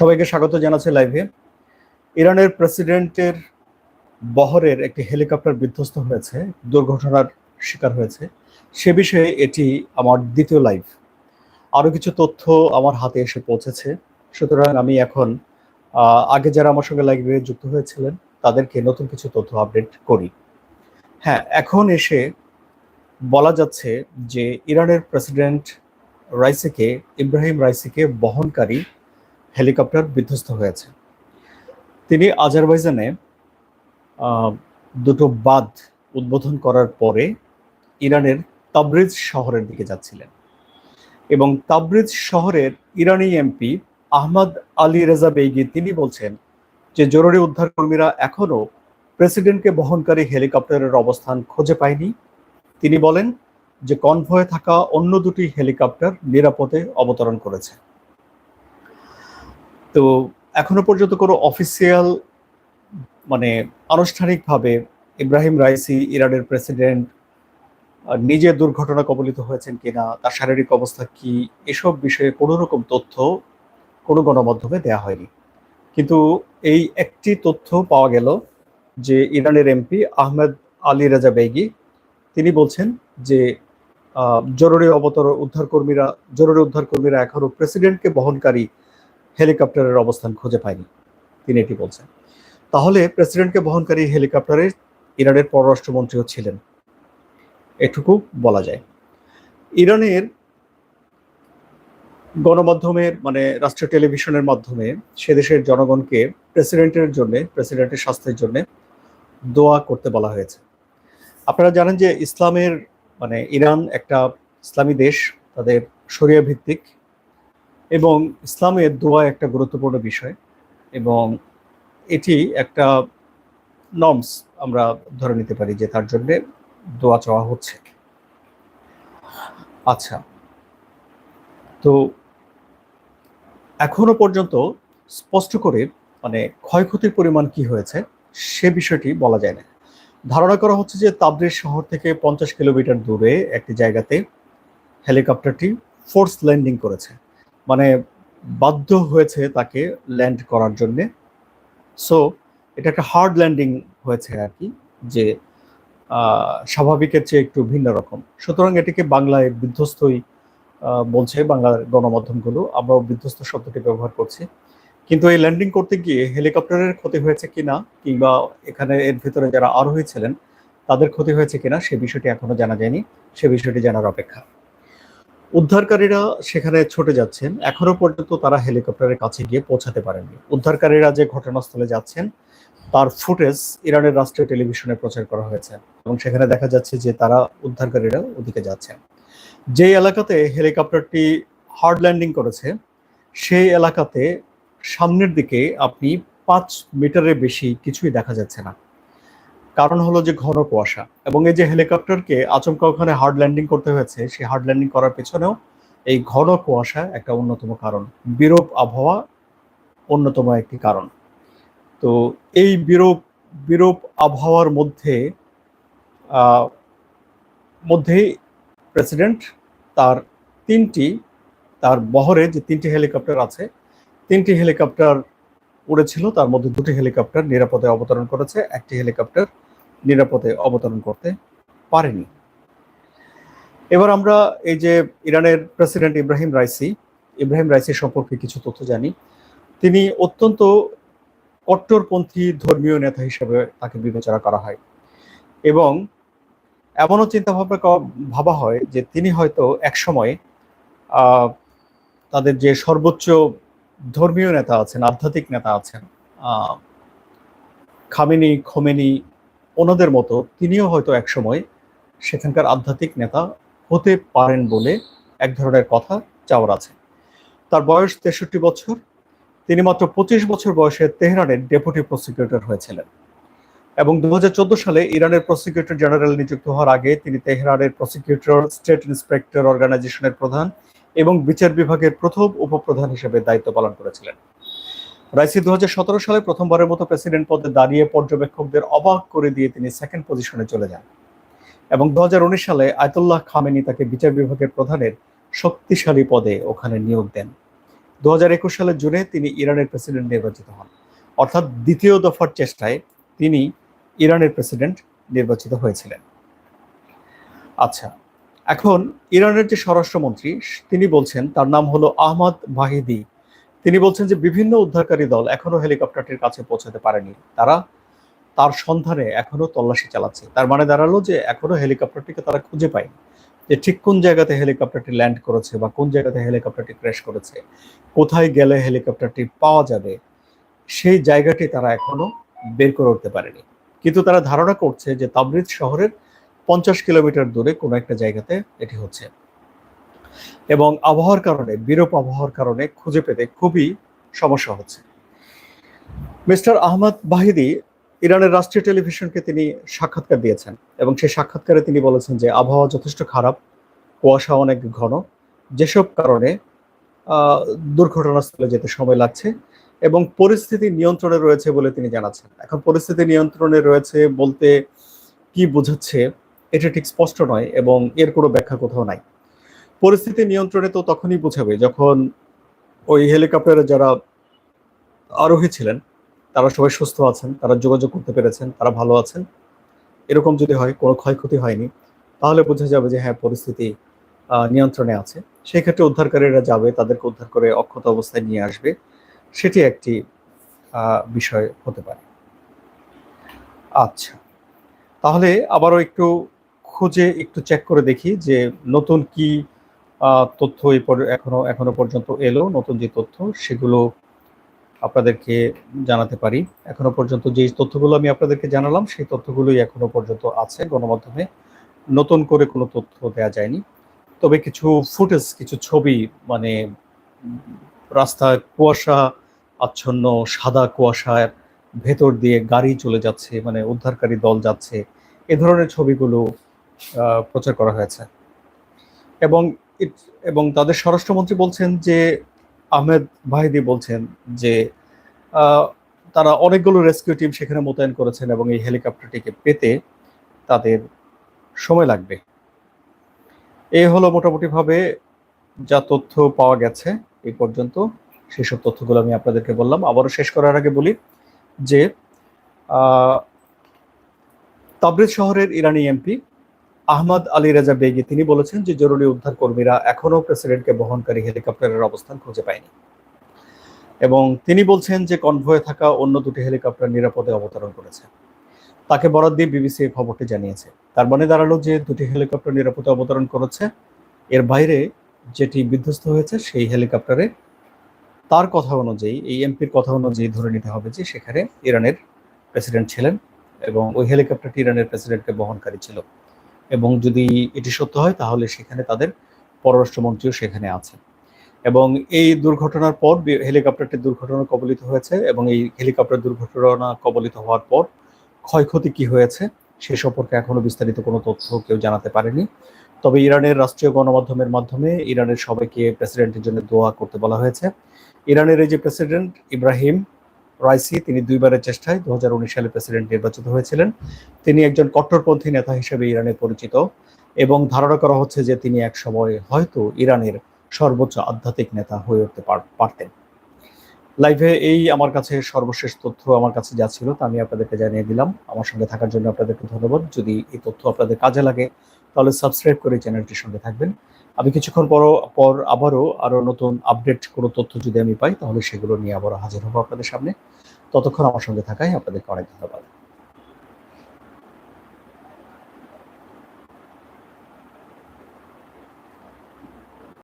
সবাইকে স্বাগত জানাচ্ছে লাইভে ইরানের প্রেসিডেন্টের বহরের একটি হেলিকপ্টার বিধ্বস্ত হয়েছে, দুর্ঘটনার শিকার হয়েছে। সে বিষয়ে এটি আমার দ্বিতীয় লাইভ আরও কিছু তথ্য আমার হাতে এসে পৌঁছেছে। সুতরাং আমি এখন আগে যারা আমার সঙ্গে লাইভে যুক্ত হয়েছিলেন, তাদেরকে নতুন কিছু তথ্য আপডেট করি। হ্যাঁ এখন এসে বলা যাচ্ছে যে ইরানের প্রেসিডেন্ট রাইসিকে, ইব্রাহিম রাইসিকে বহনকারী হেলিকপ্টার বিধ্বস্ত হয়েছে। তিনি আজারবাইজানে দুটো বাঁধ উদ্বোধন করার পরে ইরানের তাবরিজ শহরের দিকে যাচ্ছিলেন এবং তাবরিজ শহরের ইরানি MP Ahmad Ali Reza Begi তিনি বলছেন যে, জরুরি উদ্ধার কর্মীরা এখনও প্রেসিডেন্টকে বহনকারী হেলিকপ্টারের অবস্থান খুঁজে পায়নি। তিনি বলেন যে, কনভয়ে থাকা অন্য দুটি হেলিকপ্টার নিরাপদে অবতরণ করেছে। তো এখনও পর্যন্ত কোনো অফিসিয়াল মানে আনুষ্ঠানিকভাবে ইব্রাহিম রাইসি ইরানের প্রেসিডেন্ট নিজে দুর্ঘটনা কবলিত হয়েছেন কিনা, তার শারীরিক অবস্থা কি, এসব বিষয়ে কোনো রকম তথ্য কোনো গণমাধ্যমে দেয়া হয়নি। কিন্তু এই একটি তথ্য পাওয়া গেল যে ইরানের এমপি আহমেদ আলী রাজা বেগি, তিনি বলছেন যে জরুরি অবতর উদ্ধারকর্মীরা, জরুরি উদ্ধারকর্মীরা এখনও প্রেসিডেন্টকে বহনকারী হেলিকপ্টারের অবস্থান খুঁজে পায়নি, তিনি এটি বলছেন। তাহলে প্রেসিডেন্টকে বহনকারী হেলিকপ্টারে ইরানের পররাষ্ট্রমন্ত্রীও ছিলেন। এটুকু বলা যায়। ইরানের গণমাধ্যমের মানে রাষ্ট্রীয় টেলিভিশনের মাধ্যমে সে দেশের জনগণকে প্রেসিডেন্টের জন্য, প্রেসিডেন্টের স্বাস্থ্যের জন্য দোয়া করতে বলা হয়েছে। আপনারা জানেন যে ইসলামের মানে ইরান একটা ইসলামী দেশ, তাদের শরিয়া ভিত্তিক এবং ইসলামের দোয়া একটা গুরুত্বপূর্ণ বিষয় এবং এটি একটা নর্মস আমরা ধরে নিতে পারি যে তার জন্যে দোয়া চাওয়া হচ্ছে। আচ্ছা তো এখনও পর্যন্ত স্পষ্ট করে মানে ক্ষয়ক্ষতির পরিমাণ কি হয়েছে সে বিষয়টি বলা যায় না। ধারণা করা হচ্ছে যে তাবরিজ শহর থেকে পঞ্চাশ কিলোমিটার দূরে একটি জায়গাতে হেলিকপ্টারটি ফোর্স ল্যান্ডিং করেছে। মানে বাধ্য হয়েছে তাকে ল্যান্ড করার জন্যে। সো এটা একটা হার্ড ল্যান্ডিং হয়েছে আর কি, যে স্বাভাবিকের চেয়ে একটু ভিন্ন রকম। সুতরাং এটিকে বাংলায় বিধ্বস্তই বলছে বাংলার গণমাধ্যমগুলো। আমরাও বিধ্বস্ত শব্দটি ব্যবহার করছি। কিন্তু এই ল্যান্ডিং করতে গিয়ে হেলিকপ্টারের ক্ষতি হয়েছে কিনা, কিংবা এখানে এর ভিতরে যারা আরোহী ছিলেন, তাদের ক্ষতি হয়েছে কিনা, সে বিষয়টি এখনও জানা যায়নি। সে বিষয়টি জানার অপেক্ষা। উদ্ধারকারীরা সেখানে ছুটে যাচ্ছেন। এখনও পর্যন্ত তারা হেলিকপ্টারের কাছে গিয়ে পৌঁছাতে পারেননি। উদ্ধারকারীরা যে ঘটনাস্থলে যাচ্ছেন, তার ফুটেজ ইরানের রাষ্ট্রীয় টেলিভিশনে প্রচার করা হয়েছে এবং সেখানে দেখা যাচ্ছে যে তারা উদ্ধারকারীরা ওদিকে যাচ্ছেন। যে এলাকাতে হেলিকপ্টারটি হার্ড ল্যান্ডিং করেছে, সেই এলাকাতে সামনের দিকে আপনি পাঁচ মিটারের বেশি কিছুই দেখা যাচ্ছে না। কারণ হলো যে ঘন কুয়াশা। এবং এই যে হেলিকপ্টারকে আচমকা ওখানে হার্ড ল্যান্ডিং করতে হয়েছে, সেই হার্ড ল্যান্ডিং করার পেছনেও এই ঘন কুয়াশা একটা অন্যতম কারণ। বিরূপ আবহাওয়া অন্যতম একটি কারণ। তো এই বিরূপ বিরূপ আবহাওয়ার মধ্যে মধ্যেই প্রেসিডেন্ট তার তিনটি, তার বহরে যে তিনটি হেলিকপ্টার আছে, তিনটি হেলিকপ্টার উড়েছিল, তার মধ্যে দুটি হেলিকপ্টার নিরাপদে অবতরণ করেছে, একটি হেলিকপ্টার নিরাপদে অবতরণ করতে পারেনি। এবার আমরা এই যে ইরানের president Ebrahim Raisi Ebrahim Raisi সম্পর্কে কিছু তথ্য জানি। তিনি অত্যন্ত কট্টরপন্থী ধর্মীয় নেতা হিসেবে তাকে বিবেচনা করা হয় এবং এমনও চিন্তা ভাবনা ক- ভাবা হয় যে তিনি হয়তো একসময় তাদের যে সর্বোচ্চ ধর্মীয় নেতা আছেন, আধ্যাত্মিক নেতা আছেন খামেনি, খোমেনি ওনাদের মতো তিনিও হয়তো একসময় সেখানকার আধ্যাত্মিক নেতা হতে পারেন বলে এক ধরনের কথা চাওয়ার আছে। তার বয়স তেষট্টি বছর। তিনি মাত্র পঁচিশ বছর বয়সে তেহরানের ডেপুটি প্রসিকিউটর হয়েছিলেন এবং দু হাজার চোদ্দ সালে ইরানের প্রসিকিউটর জেনারেল নিযুক্ত হওয়ার আগে তিনি তেহরানের প্রসিকিউটর, স্টেট ইন্সপেক্টর অর্গানাইজেশনের প্রধান এবং বিচার বিভাগের প্রথম উপপ্রধান হিসেবে দায়িত্ব পালন করেছিলেন। রাইসি দু হাজার সতেরো সালে প্রথমবারের মতো প্রেসিডেন্ট পদে দাঁড়িয়ে পর্যবেক্ষকদের অবাক করে দিয়ে তিনি সেকেন্ড পজিশনে চলে যান। এবং দু হাজার উনিশ সালে আয়তুল্লাহ খামেনি তাকে বিচার বিভাগের প্রধানের শক্তিশালী পদে ওখানে নিয়োগ দেন। দু হাজার একুশ সালের জুনে তিনি ইরানের প্রেসিডেন্ট নির্বাচিত হন। অর্থাৎ দ্বিতীয় দফার চেষ্টায় তিনি ইরানের প্রেসিডেন্ট নির্বাচিত হয়েছিলেন। আচ্ছা এখন ইরানের যে স্বরাষ্ট্রমন্ত্রী, তিনি বলছেন তার নাম হলো আহমদ ভাহিদি তিনি বলছেন যে বিভিন্ন উদ্ধারকারী দল এখনও হেলিকপ্টারটির কাছে পৌঁছাতে পারেনি। তারা তার সন্ধানে এখনও তল্লাশি চালাচ্ছে। তার মানে দাঁড়াল যে এখনও হেলিকপ্টারটিকে তারা খুঁজে পায়নি। যে ঠিক কোন জায়গাতে হেলিকপ্টারটি ল্যান্ড করেছে বা কোন জায়গাতে হেলিকপ্টারটি ক্র্যাশ করেছে, কোথায় গেলে হেলিকপ্টারটি পাওয়া যাবে, সেই জায়গাটি তারা এখনও বের করে উঠতে পারেনি। কিন্তু তারা ধারণা করছে যে তাবরিজ শহরের পঞ্চাশ কিলোমিটার দূরে কোনো একটা জায়গাতে এটি হচ্ছে। এবং আবহাওয়ার কারণে, বিরূপ আবহাওয়ার কারণে খুঁজে পেতে খুবই সমস্যা হচ্ছে। মিস্টার আহমদ বাহিদি ইরানের রাষ্ট্রীয় টেলিভিশনকে তিনি সাক্ষাৎকার দিয়েছেন এবং সেই সাক্ষাৎকারে তিনি বলেছেন যে আবহাওয়া যথেষ্ট খারাপ, কুয়াশা অনেক ঘন, যেসব কারণে দুর্ঘটনাস্থলে যেতে সময় লাগছে এবং পরিস্থিতি নিয়ন্ত্রণে রয়েছে বলে তিনি জানাচ্ছেন। এখন পরিস্থিতি নিয়ন্ত্রণে রয়েছে বলতে কি বোঝাচ্ছে, এটা ঠিক স্পষ্ট নয় এবং এর কোনো ব্যাখ্যা কোথাও নাই। পরিস্থিতি নিয়ন্ত্রণে তো তখনই বোঝাবে, যখন ওই হেলিকপ্টারে যারা আরোহী ছিলেন, তারা সবাই সুস্থ আছেন, তারা যোগাযোগ করতে পেরেছেন, তারা ভালো আছেন। এরকম যদি হয়, কোনো ক্ষয়ক্ষতি হয়নি, তাহলে বোঝা যাবে যে হ্যাঁ পরিস্থিতি নিয়ন্ত্রণে আছে। সেই ক্ষেত্রে উদ্ধারকারীরা যাবে, তাদেরকে উদ্ধার করে অক্ষত অবস্থায় নিয়ে আসবে। সেটি একটি বিষয় হতে পারে। আচ্ছা তাহলে আবারও একটু খুঁজে একটু চেক করে দেখি যে নতুন কি তথ্য এই এখনও এখনও পর্যন্ত এলো, নতুন যে তথ্য, সেগুলো আপনাদেরকে জানাতে পারি। এখনও পর্যন্ত যে তথ্যগুলো আমি আপনাদেরকে জানালাম, সেই তথ্যগুলোই এখনও পর্যন্ত আছে গণমাধ্যমে। নতুন করে কোনো তথ্য দেওয়া যায়নি। তবে কিছু ফুটেজ, কিছু ছবি মানে রাস্তায় কুয়াশা, আচ্ছন্ন, সাদা কুয়াশার ভেতর দিয়ে গাড়ি চলে যাচ্ছে মানে উদ্ধারকারী দল যাচ্ছে, এ ধরনের ছবিগুলো প্রচার করা হয়েছে। এবং এবং তাদের স্বরাষ্ট্রমন্ত্রী বলছেন যে, আহমেদ ভাহিদি বলছেন যে তারা অনেকগুলো রেস্কিউ টিম সেখানে মোতায়েন করেছেন এবং এই হেলিকপ্টারটিকে পেতে তাদের সময় লাগবে। এই হলো মোটামুটিভাবে যা তথ্য পাওয়া গেছে এই পর্যন্ত। সেসব তথ্যগুলো আমি আপনাদেরকে বললাম। আবারও শেষ করার আগে বলি যে তাবরিজ শহরের ইরানি MP Ahmad Ali Reza Begi, তিনি বলেছেন যে জরুরি উদ্ধার কর্মীরা এখনও প্রেসিডেন্টকে বহনকারী হেলিকপ্টারের অবস্থান খুঁজে পায়নি। এবং তিনি বলছেন যে কনভয়ে থাকা অন্য দুটি হেলিকপ্টার নিরাপদে অবতরণ করেছে। তাকে বরাদ দিয়ে বিবিসি এই খবরটি জানিয়েছে। তার মানে দাঁড়াল যে দুটি হেলিকপ্টার নিরাপদে অবতরণ করেছে। এর বাইরে যেটি বিধ্বস্ত হয়েছে, সেই হেলিকপ্টারে তার কথা অনুযায়ী, এই এমপির কথা অনুযায়ী ধরে নিতে হবে যে সেখানে ইরানের প্রেসিডেন্ট ছিলেন এবং ওই হেলিকপ্টারটি ইরানের প্রেসিডেন্টকে বহনকারী ছিল। এবং যদি এটি সত্য হয়, তাহলে সেখানে তাদের পররাষ্ট্রমন্ত্রীও সেখানে আছে এবং এই দুর্ঘটনার পর হেলিকপ্টারটি দুর্ঘটনা কবলিত হয়েছে এবং এই হেলিকপ্টার দুর্ঘটনা কবলিত হওয়ার পর ক্ষয়ক্ষতি কি হয়েছে, সে সম্পর্কে এখনও বিস্তারিত কোনো তথ্য কেউ জানাতে পারেনি। তবে ইরানের রাষ্ট্রীয় গণমাধ্যমের মাধ্যমে ইরানের সবাইকে প্রেসিডেন্টের জন্য দোয়া করতে বলা হয়েছে। ইরানের এই যে প্রেসিডেন্ট ইব্রাহিম রাইসি, তিনি দুইবারের চেষ্টায় দুহাজার উনিশ সালে প্রেসিডেন্ট নির্বাচিত হয়েছিলেন। তিনি একজন কট্টরপন্থী নেতা হিসেবে ইরানে পরিচিত এবং ধারণা করা হচ্ছে যে তিনি এক সময় হয়তো ইরানের সর্বোচ্চ আধ্যাত্মিক নেতা হয়ে উঠতে পারতেন। লাইভে এই আমার কাছে সর্বশেষ তথ্য আমার কাছে যা ছিল তা আমি আপনাদেরকে জানিয়ে দিলাম। আমার সঙ্গে থাকার জন্য আপনাদেরকে ধন্যবাদ। যদি এই তথ্য আপনাদের কাজে লাগে তাহলে সাবস্ক্রাইব করে চ্যানেলটির সঙ্গে থাকবেন। আমি কিছুক্ষণ পর পর আবারও আরও নতুন আপডেট কোনো তথ্য যদি আমি পাই, তাহলে সেগুলো নিয়ে আবারও হাজির হব আপনাদের সামনে। ততক্ষণ আমার সঙ্গে থাকাই, আপনাদেরকে অনেক ধন্যবাদ।